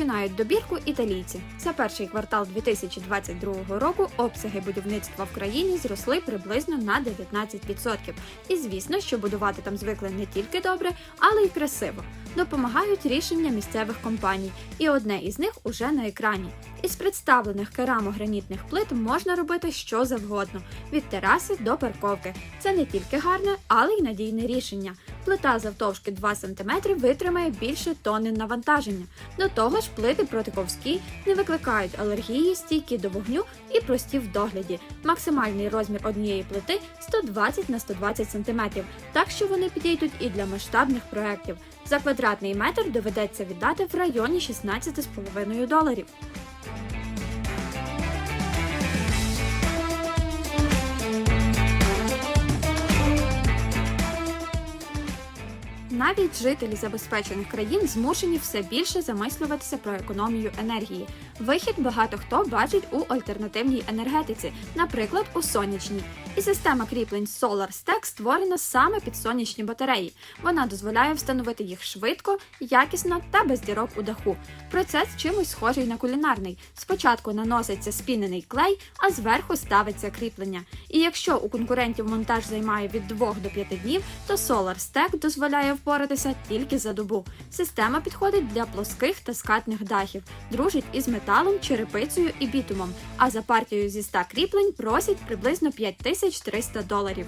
Починають добірку італійці. За перший квартал 2022 року обсяги будівництва в країні зросли приблизно на 19%. І звісно, що будувати там звикли не тільки добре, але й красиво. Допомагають рішення місцевих компаній, і одне із них уже на екрані. Із представлених керамогранітних плит можна робити що завгодно від тераси до парковки. Це не тільки гарне, але й надійне рішення. Плита завтовшки 2 см витримає більше тонни навантаження. До того ж, плити протиковські не викликають алергії, стійкі до вогню і прості в догляді. Максимальний розмір однієї плити 120 на 120 см, так що вони підійдуть і для масштабних проєктів. За квадратний метр доведеться віддати в районі 16,5 доларів. Навіть жителі забезпечених країн змушені все більше замислюватися про економію енергії. Вихід багато хто бачить у альтернативній енергетиці, наприклад, у сонячній. І система кріплень Solar Stack створена саме під сонячні батареї. Вона дозволяє встановити їх швидко, якісно та без дірок у даху. Процес чимось схожий на кулінарний. Спочатку наноситься спінений клей, а зверху ставиться кріплення. І якщо у конкурентів монтаж займає від 2 до 5 днів, то Solar Stack дозволяє впоратися тільки за добу. Система підходить для плоских та скатних дахів, дружить із металом, черепицею і бітумом. А за партію зі 100 кріплень просять приблизно 5300 доларів.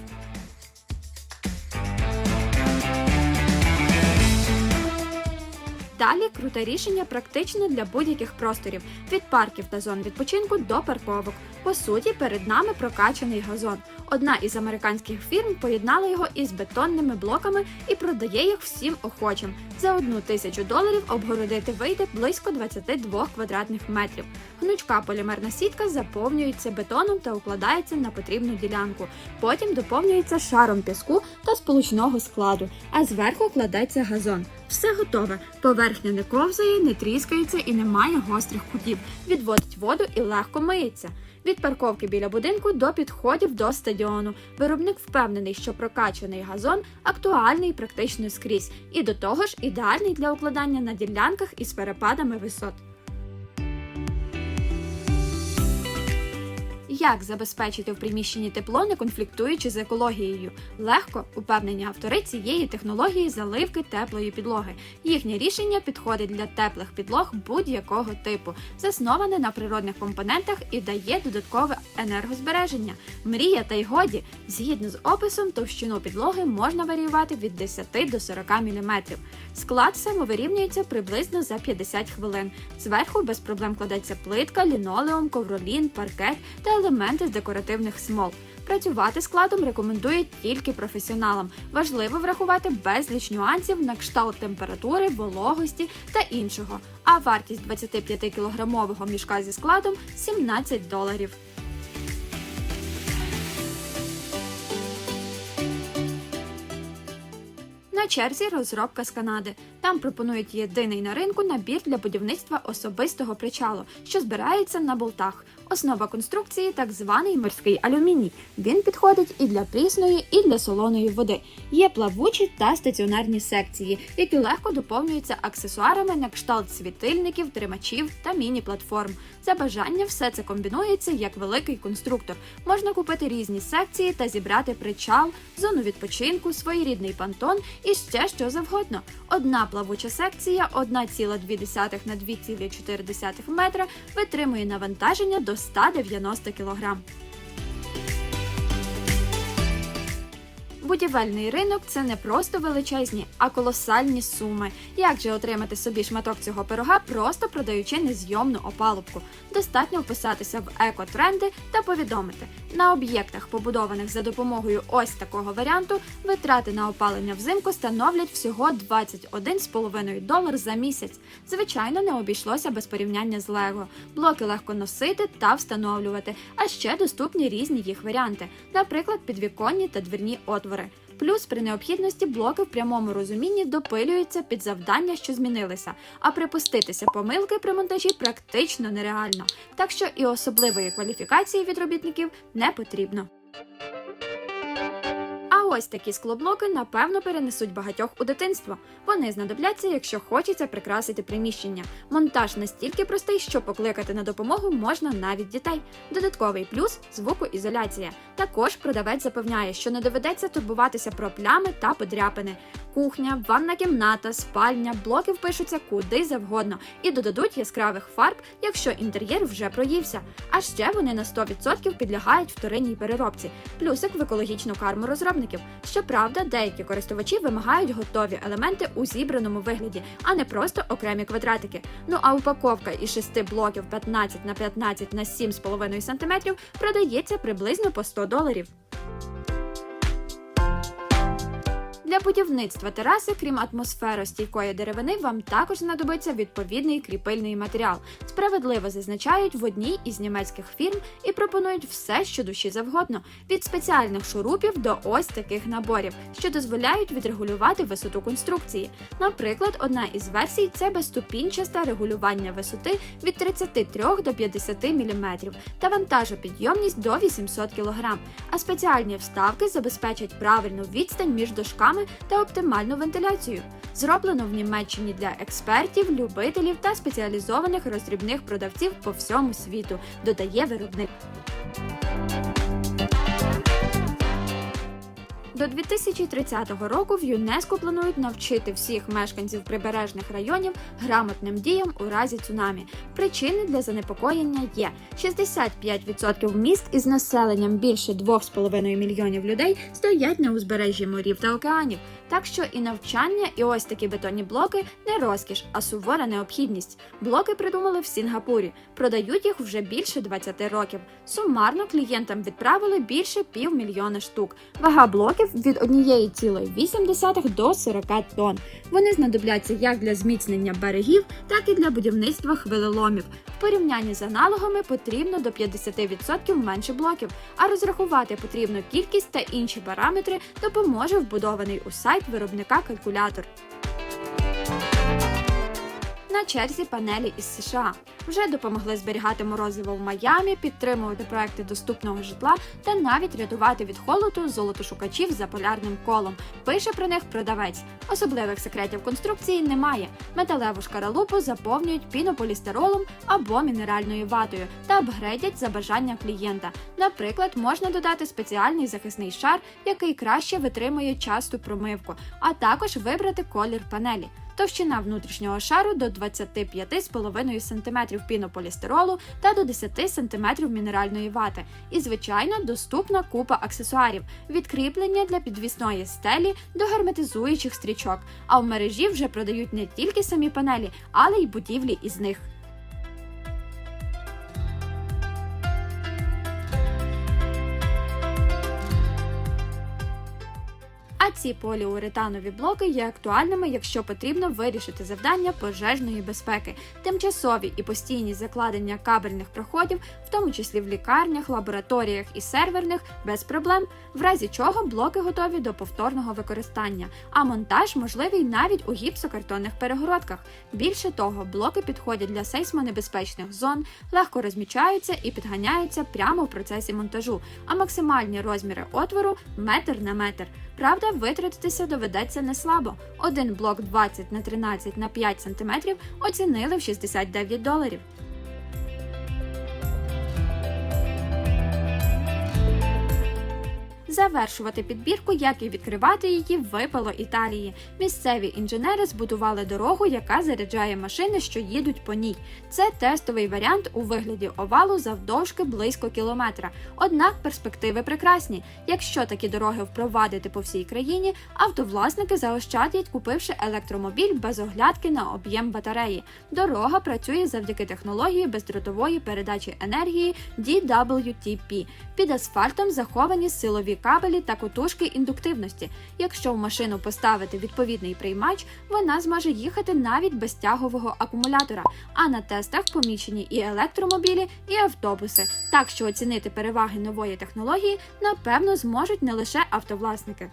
Далі круте рішення практично для будь-яких просторів від парків та зон відпочинку до парковок. По суті, перед нами прокачаний газон. Одна із американських фірм поєднала його із бетонними блоками і продає їх всім охочим. За одну тисячу доларів обгородити вийде близько 22 квадратних метрів. Гнучка полімерна сітка заповнюється бетоном та укладається на потрібну ділянку. Потім доповнюється шаром піску та сполучного складу, а зверху кладеться газон. Все готове. Поверхня не ковзає, не тріскається і не має гострих кутів. Відводить воду і легко миється. Від парковки біля будинку до підходів до стадіону. Виробник впевнений, що прокачаний газон актуальний практично скрізь, і до того ж ідеальний для укладання на ділянках із перепадами висот. Як забезпечити в приміщенні тепло, не конфліктуючи з екологією? Легко упевнені автори цієї технології заливки теплої підлоги. Їхнє рішення підходить для теплих підлог будь-якого типу, засноване на природних компонентах і дає додаткове енергозбереження. Мрія та й годі. Згідно з описом, товщину підлоги можна варіювати від 10 до 40 мм. Склад самовирівнюється приблизно за 50 хвилин. Зверху без проблем кладеться плитка, лінолеум, ковролін, паркет та елементи з декоративних смол. Працювати складом рекомендують тільки професіоналам. Важливо врахувати безліч нюансів на кшталт температури, вологості та іншого. А вартість 25-кілограмового мішка зі складом 17 доларів. На черзі розробка з Канади. Там пропонують єдиний на ринку набір для будівництва особистого причалу, що збирається на болтах. Основа конструкції так званий морський алюміній. Він підходить і для прісної, і для солоної води. Є плавучі та стаціонарні секції, які легко доповнюються аксесуарами на кшталт світильників, тримачів та міні-платформ. За бажання все це комбінується як великий конструктор. Можна купити різні секції та зібрати причал, зону відпочинку, своєрідний пантон і ще що завгодно. Одна плавуча секція 1,2 на 2,4 метра витримує навантаження до 190 кг. Будівельний ринок це не просто величезні, а колосальні суми. Як же отримати собі шматок цього пирога, просто продаючи незйомну опалубку? Достатньо вписатися в екотренди та повідомити на об'єктах, побудованих за допомогою ось такого варіанту, витрати на опалення взимку становлять всього 21,5 долар за місяць. Звичайно, не обійшлося без порівняння з Лего. Блоки легко носити та встановлювати, а ще доступні різні їх варіанти, наприклад, підвіконні та двірні отвори. Плюс при необхідності блоки в прямому розумінні допилюються під завдання, що змінилися, а припуститися помилки при монтажі практично нереально, так що і особливої кваліфікації від робітників не потрібно. Ось такі склоблоки напевно перенесуть багатьох у дитинство. Вони знадобляться, якщо хочеться прикрасити приміщення. Монтаж настільки простий, що покликати на допомогу можна навіть дітей. Додатковий плюс звукоізоляція. Також продавець запевняє, що не доведеться турбуватися про плями та подряпини. Кухня, ванна кімната, спальня, блоки впишуться куди завгодно і додадуть яскравих фарб, якщо інтер'єр вже проївся. А ще вони на 100% підлягають вторинній переробці, плюсик в екологічну карму розробників. Щоправда, деякі користувачі вимагають готові елементи у зібраному вигляді, а не просто окремі квадратики. Ну а упаковка із 6 блоків 15 на 15 на 7,5 см продається приблизно по 100 доларів. Для будівництва тераси, крім атмосферостійкої деревини, вам також знадобиться відповідний кріпильний матеріал. Справедливо зазначають в одній із німецьких фірм і пропонують все, що душі завгодно, від спеціальних шурупів до ось таких наборів, що дозволяють відрегулювати висоту конструкції. Наприклад, одна із версій це безступінчасте регулювання висоти від 33 до 50 мм та вантажопідйомність до 800 кг, а спеціальні вставки забезпечать правильну відстань між дошками та оптимальну вентиляцію. Зроблено в Німеччині для експертів, любителів та спеціалізованих роздрібних продавців по всьому світу, додає виробник. До 2030 року в ЮНЕСКО планують навчити всіх мешканців прибережних районів грамотним діям у разі цунамі. Причини для занепокоєння є: 65% міст із населенням більше 2,5 мільйонів людей стоять на узбережжі морів та океанів. Так що і навчання, і ось такі бетонні блоки не розкіш, а сувора необхідність. Блоки придумали в Сінгапурі, продають їх вже більше 20 років. Сумарно клієнтам відправили більше півмільйона штук. Вага блоків від 1,8 до 40 тонн. Вони знадобляться як для зміцнення берегів, так і для будівництва хвилеломів. В порівнянні з аналогами потрібно до 50% менше блоків, а розрахувати потрібну кількість та інші параметри допоможе вбудований у сайт виробника калькулятор. На черзі панелі із США вже допомогли зберігати морозиво в Майамі, підтримувати проекти доступного житла та навіть рятувати від холоду золотошукачів за полярним колом. Пише про них продавець. Особливих секретів конструкції немає. Металеву шкаралупу заповнюють пінополістиролом або мінеральною ватою та апгрейдять за бажанням клієнта. Наприклад, можна додати спеціальний захисний шар, який краще витримує часту промивку, а також вибрати колір панелі. Товщина внутрішнього шару до 25,5 см пінополістиролу та до 10 см мінеральної вати. І, звичайно, доступна купа аксесуарів від кріплення для підвісної стелі до герметизуючих стрічок. А в мережі вже продають не тільки самі панелі, але й будівлі із них. Ці поліуретанові блоки є актуальними, якщо потрібно вирішити завдання пожежної безпеки, тимчасові і постійні закладення кабельних проходів, в тому числі в лікарнях, лабораторіях і серверних, без проблем, в разі чого блоки готові до повторного використання, а монтаж можливий навіть у гіпсокартонних перегородках. Більше того, блоки підходять для сейсмонебезпечних зон, легко розмічаються і підганяються прямо в процесі монтажу, а максимальні розміри отвору метр на метр. Правда, витратитися доведеться не слабо. Один блок 20 на 13 на 5 см оцінили в 69 доларів. Завершувати підбірку, як і відкривати її, випало Італії. Місцеві інженери збудували дорогу, яка заряджає машини, що їдуть по ній. Це тестовий варіант у вигляді овалу завдовжки близько кілометра. Однак перспективи прекрасні. Якщо такі дороги впровадити по всій країні, автовласники заощадять, купивши електромобіль без оглядки на об'єм батареї. Дорога працює завдяки технології бездротової передачі енергії DWTP. Під асфальтом заховані силові кабелі та котушки індуктивності. Якщо в машину поставити відповідний приймач, вона зможе їхати навіть без тягового акумулятора. А на тестах помічені і електромобілі, і автобуси. Так що оцінити переваги нової технології напевно зможуть не лише автовласники.